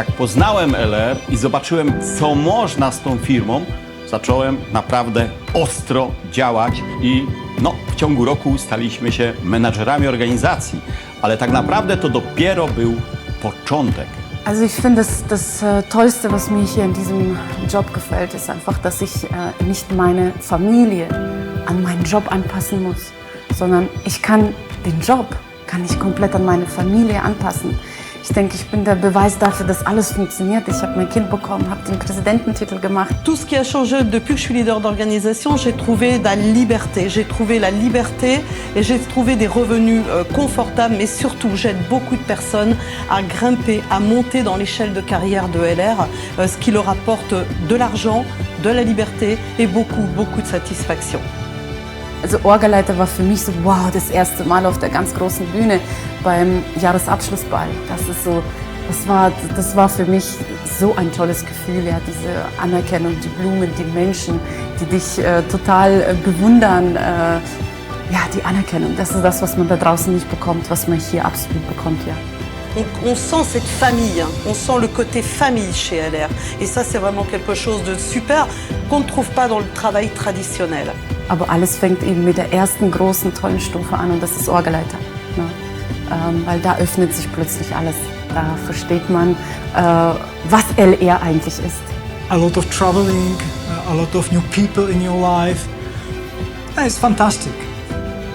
Jak poznałem LR i zobaczyłem, co można z tą firmą, zacząłem naprawdę ostro działać i no, w ciągu roku staliśmy się menadżerami organizacji, ale tak naprawdę to dopiero był początek. Also ich finde, das, das äh, Tollste, was mir hier in diesem Job gefällt, ist einfach, dass ich äh, nicht meine Familie an meinen Job anpassen muss, sondern ich kann den Job kann ich komplett an meine Familie anpassen. Ich denke, ich bin der Beweis dafür, dass alles funktioniert. Ich habe mein Kind bekommen, habe den Präsidententitel gemacht. Tout ce qui a changé depuis que je suis leader d'organisation, j'ai trouvé la liberté. J'ai trouvé la liberté et j'ai trouvé des revenus euh, confortables, mais surtout, j'aide beaucoup de personnes à grimper, à monter dans l'échelle de carrière de LR, euh, ce qui leur apporte de l'argent, de la liberté et beaucoup, beaucoup de satisfaction. Also Orgaleiter war für mich so, wow, das erste Mal auf der ganz großen Bühne beim Jahresabschlussball. Das ist so, das war, das war für mich so ein tolles Gefühl, ja, diese Anerkennung, die Blumen, die Menschen, die dich äh, total äh, bewundern. Äh, ja, die Anerkennung, das ist das, was man da draußen nicht bekommt, was man hier absolut bekommt, ja. On, on sent cette famille, hein. on sent le côté famille chez LR. Et ça, c'est vraiment quelque chose de super qu'on ne trouve pas dans le travail traditionnel. Aber alles fängt eben mit der ersten großen, tollen Stufe an und das ist Orgeleiter. Ne? Ähm, weil da öffnet sich plötzlich alles. Da versteht man, äh, was LR eigentlich ist. a lot of traveling, a lot of new people in your life. And It's fantastic.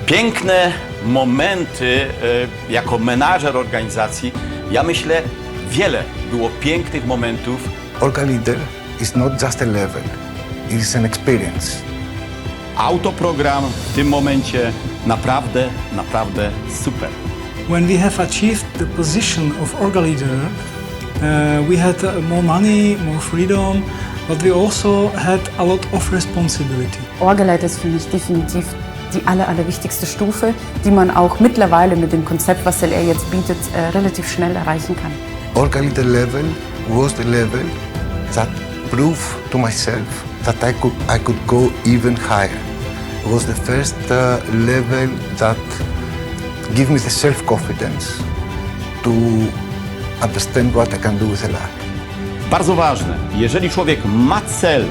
Piękne momenty e, jako menadżer organizacji. Ja myślę, wiele było pięknych momentów. Orga Leader is not just a level, it is an experience. Autoprogram w tym momencie naprawdę, naprawdę super. When we have achieved the position of orga leader, uh, we had uh, more money, more freedom, but we also had a lot of responsibility. Orgeleiter ist für mich definitiv die aller, allerwichtigste Stufe, die man auch mittlerweile mit dem Konzept, was LR jetzt bietet, äh, relativ schnell erreichen kann. Orga Leader level was the level that proved to myself that I could, I could go even higher. It was the first uh, level that gave me the self-confidence to understand what I can do with a lot. Bardzo ważne, jeżeli człowiek ma cel,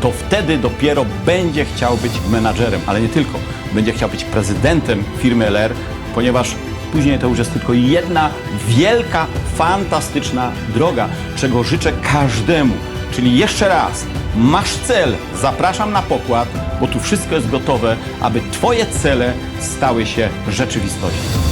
to wtedy dopiero będzie chciał być menadżerem, ale nie tylko. Będzie chciał być prezydentem firmy LR, ponieważ później to już jest tylko jedna wielka, fantastyczna droga, czego życzę każdemu. Czyli jeszcze raz, masz cel, zapraszam na pokład, bo tu wszystko jest gotowe, aby Twoje cele stały się rzeczywistością.